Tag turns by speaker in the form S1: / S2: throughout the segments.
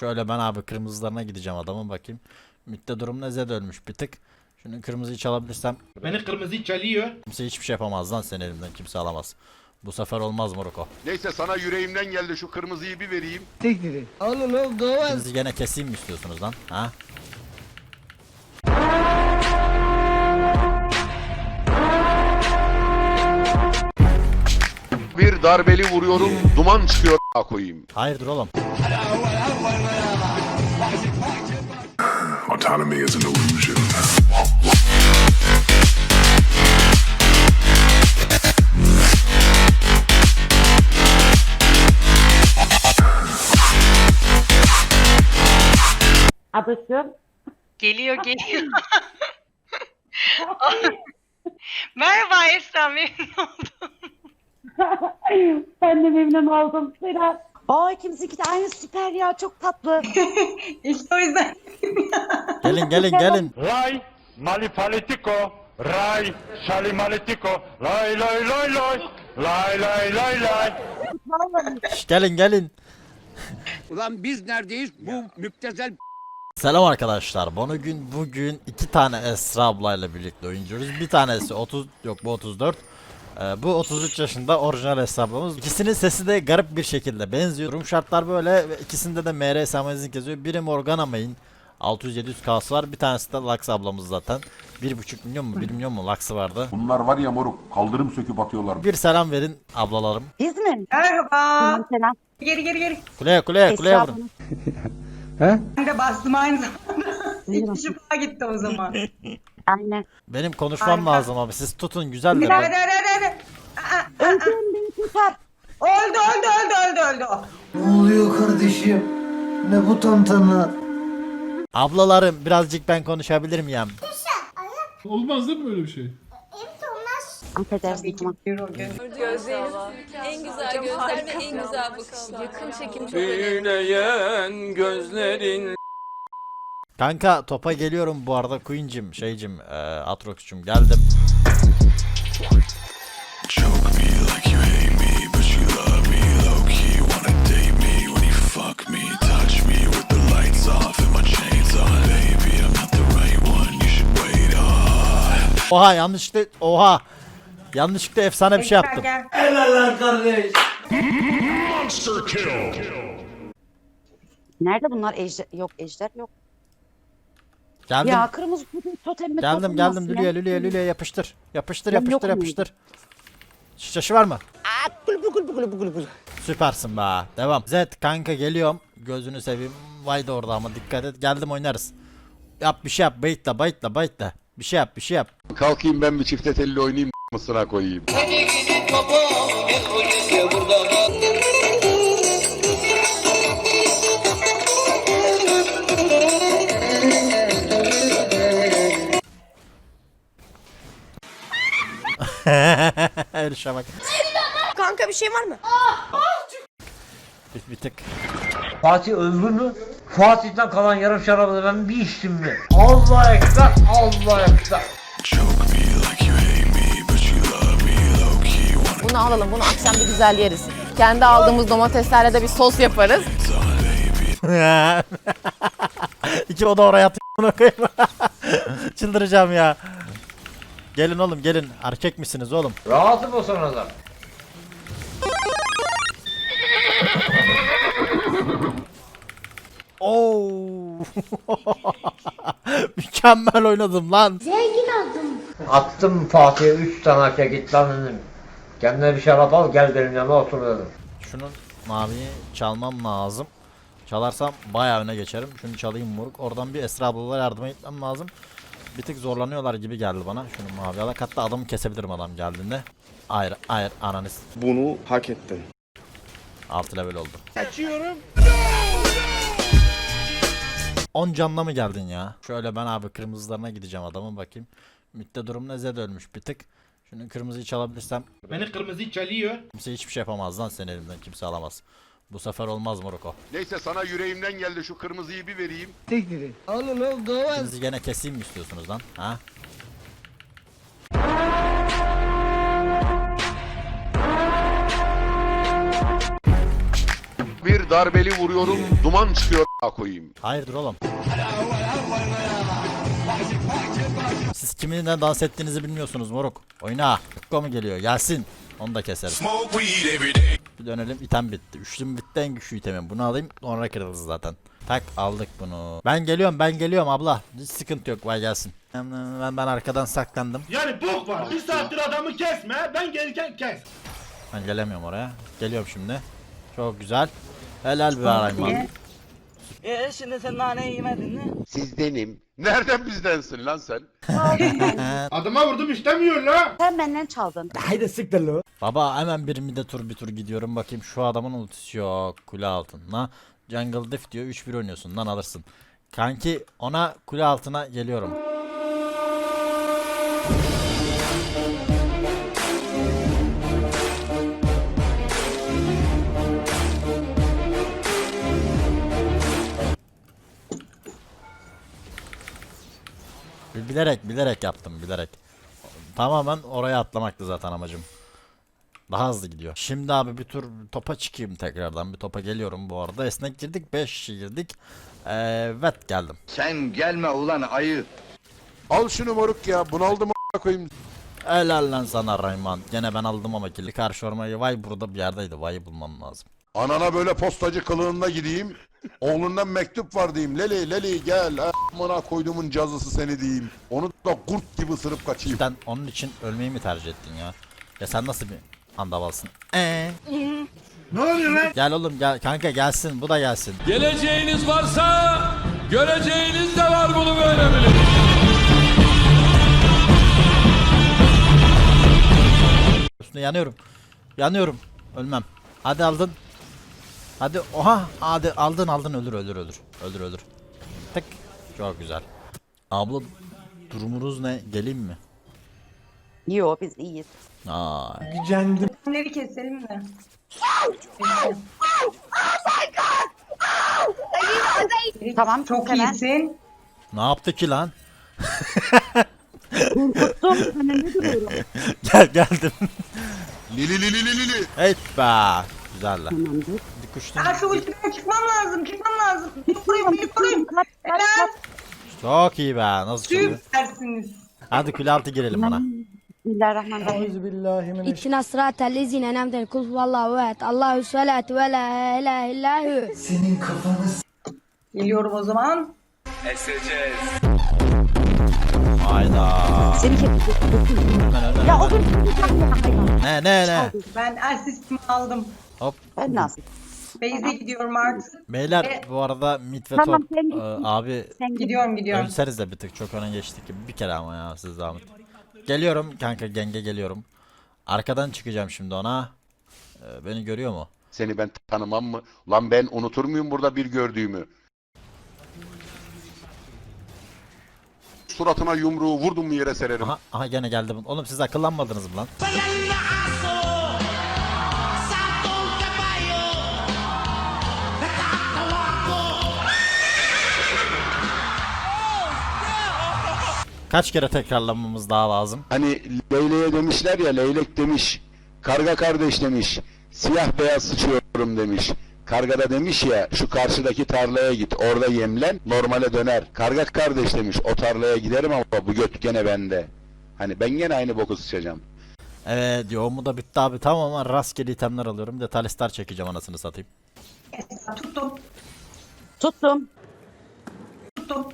S1: Şöyle ben abi kırmızılarına gideceğim adamın bakayım. Mitte durum ne Zed ölmüş bir tık. Şunu kırmızıyı çalabilirsem
S2: Beni kırmızı çalıyor.
S1: kimse hiçbir şey yapamaz lan senin elimden kimse alamaz. Bu sefer olmaz Moroko.
S3: Neyse sana yüreğimden geldi şu kırmızıyı bir vereyim.
S1: Sizi gene keseyim mi istiyorsunuz lan? Ha?
S3: Bir darbeli vuruyorum duman çıkıyor a koyayım.
S1: Hayırdır oğlum?
S4: Autonomy is an illusion.
S5: Ablacığım.
S6: Geliyor geliyor. Merhaba Esra memnun oldum.
S5: ben de memnun oldum. Serap. Aa ikimizinki de aynı süper ya çok tatlı.
S6: İşte o yüzden.
S1: Gelin gelin gelin.
S7: Rai, malifalitiko, rai, şalimalitico, lay lay lay lay, lay lay lay lay.
S1: Şş, gelin gelin.
S8: Ulan biz neredeyiz? Bu müptezel
S1: Selam arkadaşlar. Bunu gün bugün iki tane Esra ablayla birlikte oynuyoruz. Bir tanesi 30 yok bu 34. Ee, bu 33 yaşında orijinal Esra ablamız. İkisinin sesi de garip bir şekilde benziyor. Durum şartlar böyle ve ikisinde de MR Samazin yazıyor. Biri Morgana Main 600-700 K'sı var. Bir tanesi de Lux ablamız zaten. 1.5 milyon mu 1 milyon mu Lux'ı vardı.
S9: Bunlar var ya moruk kaldırım söküp atıyorlar.
S1: Bir selam verin ablalarım.
S5: Biz mi?
S6: Merhaba.
S5: Selam.
S6: Geri geri geri.
S1: Kuleye kuleye kuleye
S5: Esra
S1: vurun.
S6: Ben de bastım aynı zamanda. İki şifa gitti o zaman.
S5: Aynen.
S1: Benim konuşmam
S6: Harika.
S1: lazım abi. Siz tutun güzel de.
S6: Hadi
S1: ben-
S6: hadi hadi hadi. Aa, aa,
S5: Öldüm beni kurtar.
S6: Öldü öldü öldü öldü öldü.
S10: Ne oluyor kardeşim? Ne bu tantana?
S1: Ablalarım birazcık ben konuşabilir miyim?
S2: Olmaz değil mi böyle bir şey?
S5: Affedersin tamam.
S11: Gözleriniz en güzel gözler ve en güzel bakışlar. Yakın çekim çok önemli.
S7: Büyüleyen gözlerin
S1: Kanka topa geliyorum bu arada Queen'cim şeycim e, Atrox'cum geldim. Oha yanlışlıkla oha. Yanlışlıkla efsane bir şey yaptım.
S10: Helaller kardeş.
S5: Nerede bunlar? Ejder yok ejder yok.
S1: Geldim.
S5: Ya kırmızı totem totemle
S1: geldim geldim Lülüye? Lülüye Lülüye yapıştır. Yapıştır
S5: Ben
S1: yapıştır
S5: yokum
S1: yapıştır. Şişesi var mı? Süpersin be. Devam. Zed kanka geliyorum. Gözünü seveyim. Vay da orada ama dikkat et. Geldim oynarız. Yap bir şey yap. Baitla baitla baitla. Bir şey yap bir şey yap.
S3: Kalkayım ben bir çifte telli oynayayım mısına koyayım.
S1: Erişe bak.
S11: Kanka bir şey var mı?
S1: Bir, bir tık.
S10: Fatih öldü mü? Fatih'ten kalan yarım şarabı da ben bir içtim mi? Allah ekber, Allah ekber.
S4: Choke me like you hate me, but you love me low key. Wanna
S11: Bunu alalım. Bunu akşam bir güzel yeriz. Kendi aldığımız domateslerle de bir sos yaparız.
S1: İki oda oraya atıyor. Bunu koyayım. Çıldıracağım ya. Gelin oğlum gelin. Erkek misiniz oğlum?
S10: Rahatım o sırada.
S1: Oo. Mükemmel oynadım lan.
S10: Attım Fatih'e 3 tane hake git lan dedim. Kendine bir şarap al gel benim yanıma otur dedim.
S1: Şunun maviyi çalmam lazım. Çalarsam bayağı öne geçerim. Şunu çalayım moruk. Oradan bir Esra ablalara yardıma gitmem lazım. Bir tık zorlanıyorlar gibi geldi bana. Şunu mavi alak. Hatta adamı kesebilirim adam geldiğinde. Hayır, hayır ananız.
S7: Bunu hak ettin.
S1: 6 level oldu. Kaçıyorum. 10 canla mı geldin ya? Şöyle ben abi kırmızılarına gideceğim adamın bakayım. Mitte durum ne Zed ölmüş bir tık. Şunu kırmızıyı çalabilirsem
S2: Beni kırmızı çalıyor.
S1: kimse hiçbir şey yapamaz lan senin elimden kimse alamaz. Bu sefer olmaz Moroko.
S3: Neyse sana yüreğimden geldi şu kırmızıyı bir vereyim.
S1: Sizi gene keseyim mi istiyorsunuz lan? Ha?
S3: Bir darbeli vuruyorum duman çıkıyor a**a koyayım.
S1: Hayırdır oğlum? Siz kiminle dans ettiğinizi bilmiyorsunuz moruk. Oyna. Kukko mu geliyor? Gelsin. Onu da keseriz. Bir dönelim. İtem bitti. Üçlüm bitti en güçlü itemim. Bunu alayım. Sonra kırılır zaten. Tak aldık bunu. Ben geliyorum ben geliyorum abla. Hiç sıkıntı yok. Vay gelsin. Ben, ben, ben arkadan saklandım.
S2: Yani bok var. Bir saattir adamı kesme. Ben gelirken kes.
S1: Ben gelemiyorum oraya. Geliyorum şimdi. Çok güzel. Helal bir arayman.
S6: Ee, şimdi sen nane yemedin mi?
S3: Sizdenim. Nereden bizdensin lan sen?
S2: Adama vurdum istemiyor la.
S5: Sen benden çaldın.
S1: Baba hemen bir mide tur bir tur gidiyorum bakayım şu adamın ultisi yok kule altına. Jungle Diff diyor 3-1 oynuyorsun lan alırsın. Kanki ona kule altına geliyorum. Bilerek bilerek yaptım bilerek. Tamamen oraya atlamaktı zaten amacım. Daha hızlı gidiyor. Şimdi abi bir tur topa çıkayım tekrardan. Bir topa geliyorum bu arada. Esnek girdik 5 kişi girdik. Evet geldim.
S8: Sen gelme ulan ayı.
S3: Al şunu moruk ya bunaldım a**a koyayım.
S1: Helal lan sana Rayman. Gene ben aldım ama killi karşı ormayı. Vay burada bir yerdeydi. Vay'ı bulmam lazım.
S3: Anana böyle postacı kılığında gideyim. Oğlundan mektup var diyeyim. Leli leli gel. Amına koyduğumun cazısı seni diyeyim. Onu da kurt gibi ısırıp kaçayım.
S1: Sen onun için ölmeyi mi tercih ettin ya? Ya sen nasıl bir andavalsın? Eee?
S2: Ne oluyor lan?
S1: Gel oğlum gel kanka gelsin bu da gelsin.
S4: Geleceğiniz varsa göreceğiniz de var bunu böyle bilin.
S1: Üstüne yanıyorum. Yanıyorum. Ölmem. Hadi aldın. Hadi oha hadi aldın aldın ölür ölür ölür. Ölür ölür. Tık. Çok güzel. Abla durumunuz ne? Geleyim mi?
S5: Yo biz iyiyiz.
S1: Aa,
S6: Bunları keselim mi?
S5: Tamam,
S6: Çok
S5: hemen.
S6: iyisin.
S1: ne yaptı ki lan?
S5: Korkuttum. Sana ne duruyorum?
S1: Gel geldim.
S3: Lili lili lili lili.
S1: Evet be. Güzel lan.
S5: Tamamdır.
S1: Kuştum.
S6: Ya şu ultiden çıkmam lazım, çıkmam lazım. Beni koruyun, beni koruyun. Helal.
S1: Çok iyi be. Nasıl çalıyor?
S6: Süpersiniz.
S1: Hadi kule altı girelim bana.
S5: Bismillahirrahmanirrahim.
S11: İttina sıratel lezine nemden kul vallahu ehad. Allahu salatu ve la ilahe illahu.
S6: Geliyorum o zaman.
S1: Hayda.
S5: Seni Ya o gün
S1: Ne ne ne?
S6: Ben asistimi aldım.
S1: Hop.
S5: Ben nasıl?
S6: Base'e gidiyorum artık.
S1: Beyler bu arada mid ve
S5: Tamam,
S1: top
S5: sen git.
S1: e, abi
S5: Sen git.
S6: Gidiyorum, gidiyorum.
S1: ölseniz de bir tık çok öne geçtik gibi bir kere ama ya siz zahmet. Geliyorum kanka genge geliyorum. Arkadan çıkacağım şimdi ona. E, beni görüyor mu?
S3: Seni ben tanımam mı? Lan ben unutur muyum burada bir gördüğümü? Suratına yumruğu vurdum mu yere sererim.
S1: Aha, aha gene geldi. bu- Oğlum siz akıllanmadınız mı lan? Kaç kere tekrarlamamız daha lazım?
S3: Hani Leyle'ye demişler ya Leylek demiş. Karga kardeş demiş. Siyah beyaz sıçıyorum demiş. Karga da demiş ya şu karşıdaki tarlaya git orada yemlen normale döner. Karga kardeş demiş o tarlaya giderim ama bu göt gene bende. Hani ben gene aynı boku sıçacağım.
S1: Evet yoğumu da bitti abi tamam ama rastgele itemler alıyorum. Bir de talistar çekeceğim anasını satayım.
S6: Tuttum,
S5: Tuttum.
S6: tuttum.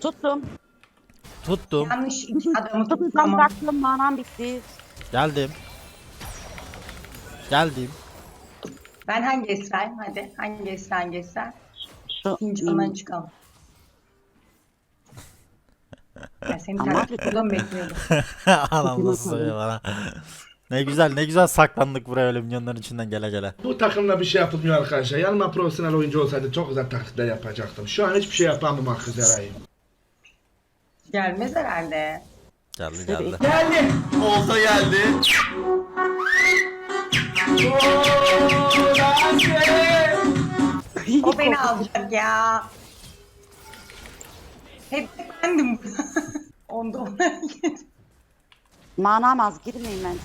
S5: Tuttum.
S1: Tuttum.
S6: Yanlış adamı tuttum
S5: Tuttum.
S6: ama.
S5: Baktım manam bitti.
S1: Geldim. Geldim.
S6: Ben hangi esrayım? Hadi hangi esra hangi esra?
S5: Şu
S6: Fincandan çıkalım. Ya seni
S5: Ama-
S6: takipten bekliyordum.
S1: Anam nasıl söylüyor bana. ne güzel ne güzel saklandık buraya öyle milyonların içinden gele gele.
S2: Bu takımda bir şey yapılmıyor arkadaşlar. Yanıma profesyonel oyuncu olsaydı çok güzel taklitler yapacaktım. Şu an hiçbir şey yapamamak üzereyim.
S6: Gelmez herhalde.
S1: Geldi geldi.
S6: O beni alacak ya. Hep bendim. Onda ona
S5: Manamaz girmeyin ben.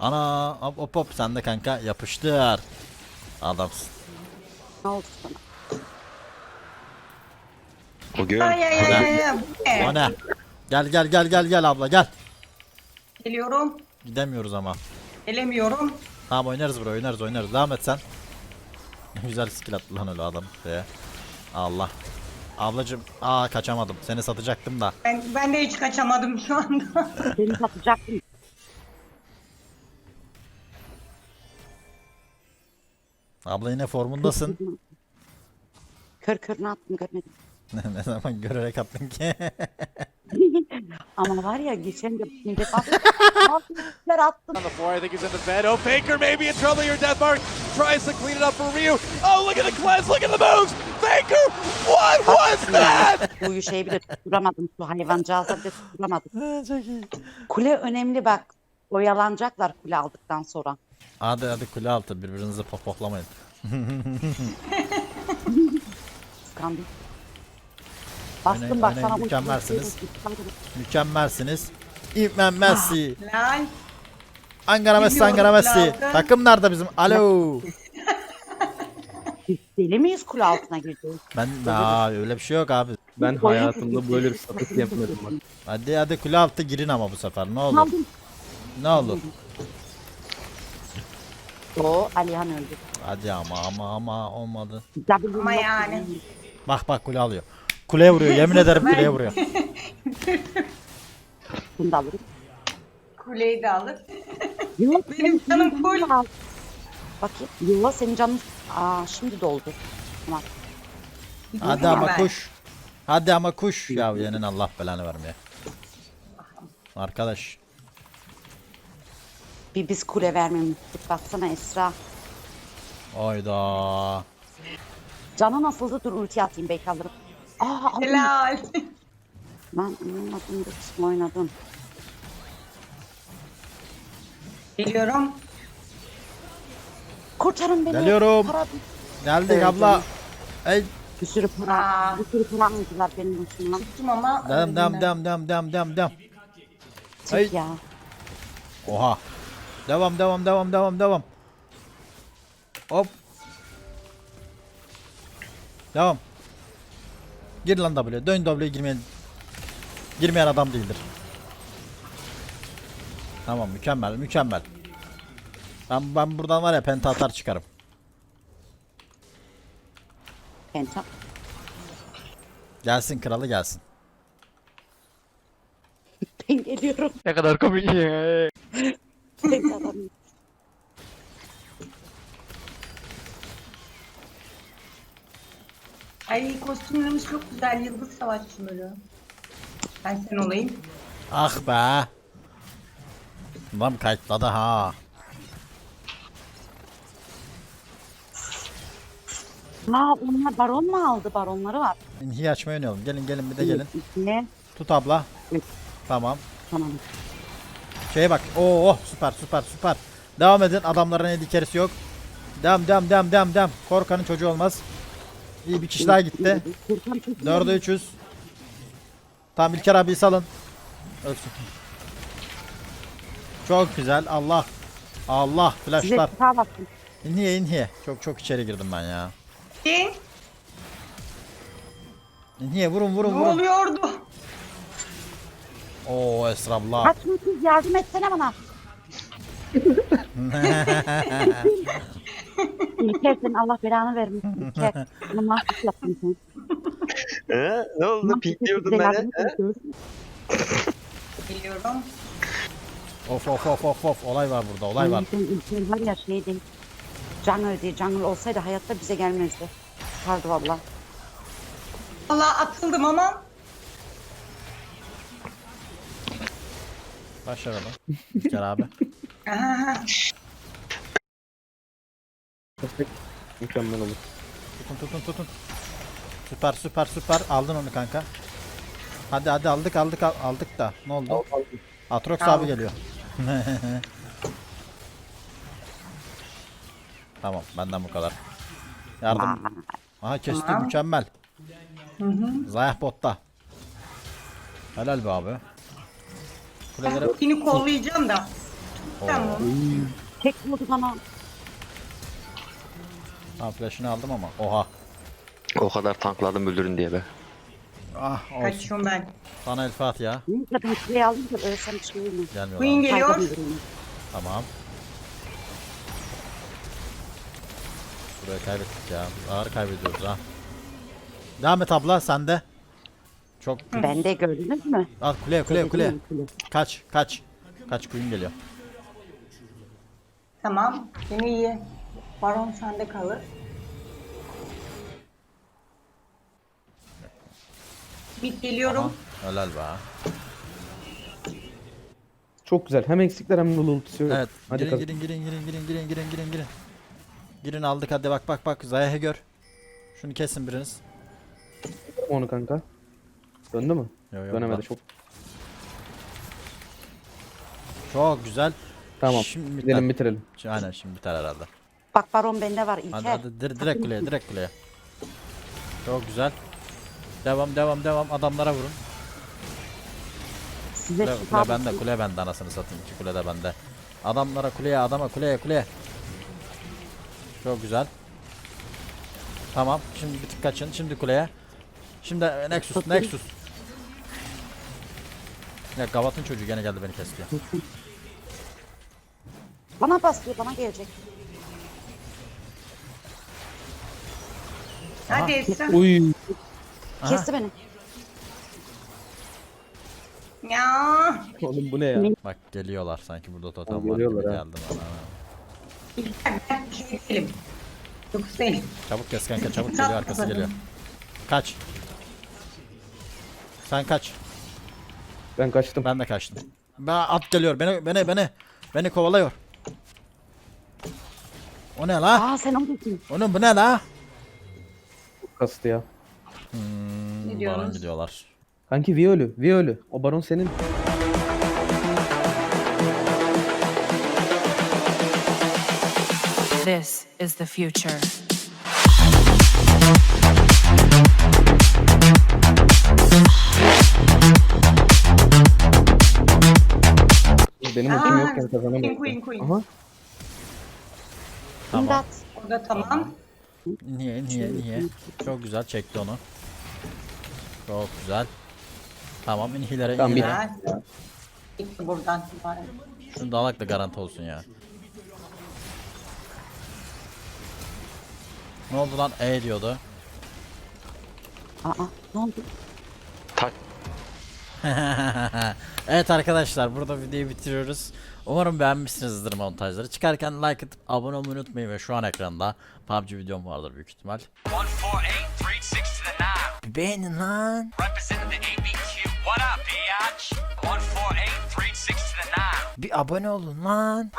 S1: Ana hop hop hop sen de kanka yapıştır. Adamsın.
S5: Ne oldu sana?
S6: Ay ay ay ay. ay. Bu ne?
S1: O ne? Gel gel gel gel gel abla gel.
S6: Geliyorum.
S1: Gidemiyoruz ama.
S6: Gelemiyorum.
S1: Tamam oynarız buraya oynarız oynarız. Devam et sen. Güzel skill attı lan öyle adam. Şeye. Allah. Ablacım aa kaçamadım. Seni satacaktım da.
S6: Ben, ben de hiç kaçamadım şu anda.
S5: Seni satacaktım.
S1: Abla yine formundasın.
S5: Kör körüne attım görmedim.
S1: ne zaman görerek attın ki?
S5: Ama var ya geçen de millet attı. Kör attım.
S7: Before I think he's in the bed. Oh, Faker maybe in trouble here. Deathmark tries to clean it up for Ryu. Oh, look at the cleanse. Look at the moves. Faker, what was that?
S5: Bu şeyi bile tutturamadım. Şu hayvancağıza bile tutturamadım. Kule önemli bak. Oyalanacaklar kule aldıktan sonra.
S1: hadi hadi kule altı birbirinizi popoklamayın.
S5: Kıskandım. Bastım
S1: Öne-
S5: bak
S1: öne
S5: sana.
S1: mükemmelsiniz. Mükemmelsiniz. İmmen Messi.
S6: Lan.
S1: Ankara Messi, Ankara Messi. Takım nerede bizim? Alo.
S5: Biz deli miyiz kule altına gireceğiz?
S1: Ben aa öyle bir şey yok abi.
S5: Ben hayatımda böyle bir
S10: Satış yapmadım bak.
S1: Hadi hadi kule altı girin ama bu sefer ne olur.
S5: Aldım.
S1: Ne olur.
S5: O Alihan öldü.
S1: Hadi ama ama ama olmadı.
S6: Ama yani.
S1: Bak bak kule alıyor. Kuleye vuruyor yemin ederim kuleye vuruyor.
S5: Bunu da alırım.
S6: Kuleyi de alır.
S5: Yok,
S6: Benim canım full.
S5: al. Bakayım. Yok senin canın... Aa şimdi doldu. Tamam.
S1: Hadi ama
S6: Ben.
S1: kuş. Hadi ama kuş. Ya yenin Allah belanı vermeye. Arkadaş.
S5: Bir biz kule vermemiştik. Baksana Esra.
S1: Oyda.
S5: Canı nasıldı? Dur ulti atayım belki alırım. Aa.
S6: Helal.
S5: Lan oynadım. Kısmı oynadım.
S6: Geliyorum.
S5: Kurtarın beni.
S1: Geliyorum.
S5: Para,
S1: Geldik
S5: Evet,
S1: abla.
S5: canım.
S1: Ey.
S5: bir sürü para.
S6: Aa.
S5: Bir sürü para aldılar benim başıma.
S6: Tuttum ama.
S1: Dem dem
S6: öldüm
S1: dem dem dem dem dem.
S5: Çık
S1: Hey.
S5: ya.
S1: Oha. Devam devam devam devam devam. Hop. Devam. Gir lan W. Dön W'ye girmeyen girmeyen adam değildir. Tamam mükemmel mükemmel. Ben ben buradan var ya penta atar çıkarım.
S5: Penta.
S1: Gelsin kralı gelsin.
S5: Ben geliyorum.
S10: Ne kadar komik.
S5: Penta adam.
S6: Ay kostümlerimiz çok güzel. Yıldız Savaşçı böyle. Ben sen olayım.
S1: Ah be. Lan kayıtladı ha.
S5: Aa onlar baron mu aldı? Baronları var.
S1: İnhiyi açmayı oynayalım. Gelin gelin bir de gelin.
S5: Ne?
S1: Tut abla.
S5: Evet.
S1: Tamam.
S5: Tamam.
S1: Şeye bak. Oo oh, süper süper süper. Devam edin. Adamların ne dikerisi yok. Dem dem dem dem dem. Korkanın çocuğu olmaz. İyi bir kişi daha gitti.
S5: Kurtan çok iyi.
S1: 4'e 300. Tamam İlker abi salın. Ölsün. Çok güzel. Allah. Allah flashlar.
S5: sağ bakın.
S1: İnhiye inhiye. Çok çok içeri girdim ben ya.
S6: Ki,
S1: İnhiye vurun vurun
S6: ne
S1: vurun.
S6: oluyordu?
S1: Oo Esra abla.
S5: Kız yardım etsene bana. İlker Allah belanı vermesin. İlker. Bunu mahsus yaptın sen.
S12: ne oldu?
S5: Mahsus
S12: Pinkliyordun
S5: bize
S12: beni.
S6: Geliyorum.
S1: Of of of of of. Olay var burada olay var.
S5: Sen İlker var ya şey değil. Jungle diye jungle olsaydı hayatta bize gelmezdi. Çıkardı valla.
S6: Allah atıldım ama.
S1: Başarılı. İlker abi.
S6: Aha,
S12: Mükemmel olur.
S1: Tutun tutun tutun. Süper süper süper. Aldın onu kanka. Hadi hadi aldık aldık al- aldık da. Ne oldu? Atrox abi
S6: Aldık.
S1: geliyor. tamam benden bu kadar. Yardım. Aha kesti
S6: Tamam.
S1: mükemmel. Zayah botta. Helal be abi. Kulelere...
S6: Ben kollayacağım da. Tamam.
S5: Tek vurdu bana.
S1: Ha flash'ını aldım ama. Oha.
S12: O kadar tankladım öldürün diye be.
S1: Ah olsun.
S6: Kaçıyorum ben.
S1: Sana el Fatiha.
S5: Niye kadın kuleyi aldım da ölsem bir şey.
S1: Gelmiyor
S6: Queen
S1: abi.
S6: geliyor.
S1: Tamam. Burayı kaybettik ya. Ağır kaybediyoruz ha. Devam et abla sen de. Çok
S5: Ben de gördünüz mü?
S1: Al kuleye kuleye kuleye. Kaç kaç. Kaç queen geliyor.
S6: Tamam. Seni iyi. Baron sende kalır. Bit geliyorum.
S1: Helal be.
S12: Çok güzel. Hem eksikler hem de ultisi yok.
S1: Evet.
S12: Hadi
S1: girin, girin girin girin girin girin girin girin girin. Girin aldık hadi bak bak bak Zayah'ı gör. Şunu kesin biriniz.
S12: onu kanka. Döndü mü?
S1: Yo, yo,
S12: Dönemedi
S1: bak.
S12: çok.
S1: Çok güzel.
S12: Tamam.
S1: Şimdi biter.
S12: Gidelim bitirelim.
S1: Aynen şimdi biter herhalde.
S5: Bak baron bende var İlker.
S1: Hadi hadi dir- direkt kuleye direkt kuleye. Çok güzel. Devam devam devam adamlara vurun.
S5: Size
S1: Kule, kule bende kule bende anasını satayım iki kule de bende. Adamlara kuleye adama kuleye kuleye. Çok güzel. Tamam şimdi bir tık kaçın şimdi kuleye. Şimdi e, Nexus Nexus. Ya Gavat'ın çocuğu gene geldi beni kesti.
S5: Bana basıyor bana gelecek.
S6: Hadi Esra.
S12: Uy.
S5: Kesti beni.
S6: Ya.
S12: Oğlum bu ne ya?
S1: Bak geliyorlar sanki burada totem var gibi
S12: geliyorlar ha.
S1: geldi bana.
S6: İlker ben bir şey değilim. Yok değilim.
S1: Çabuk kes kanka çabuk geliyor arkası geliyor. Kaç. Sen kaç.
S12: Ben kaçtım.
S1: Ben de kaçtım. Ben at geliyor beni beni beni beni kovalıyor. O ne la?
S5: Aa sen oradasın.
S1: Onun bu ne la?
S12: Kastı ya.
S1: Hmm, baron gidiyorlar.
S12: Kanki Vi ölü. Vi ölü. O baron senin.
S11: This is the future.
S12: Benim ultim yokken
S6: Queen
S12: kazanamam.
S6: Queen Queen.
S12: Aha.
S1: Tamam.
S5: İmdat.
S6: O da tamam.
S1: Niye niye niye? Çok güzel çekti onu. Çok güzel. Tamam inhilere
S12: Tamam,
S1: inhilere.
S6: Güzel. Gitti buradan.
S1: Şunu da alak da garanti olsun ya. Ne oldu lan? E diyordu.
S5: Aa ne oldu?
S1: evet arkadaşlar burada videoyu bitiriyoruz. Umarım beğenmişsinizdir montajları. Çıkarken like atıp abone olmayı unutmayın ve şu an ekranda PUBG videom vardır büyük ihtimal. Beğenin lan. Bir abone olun lan.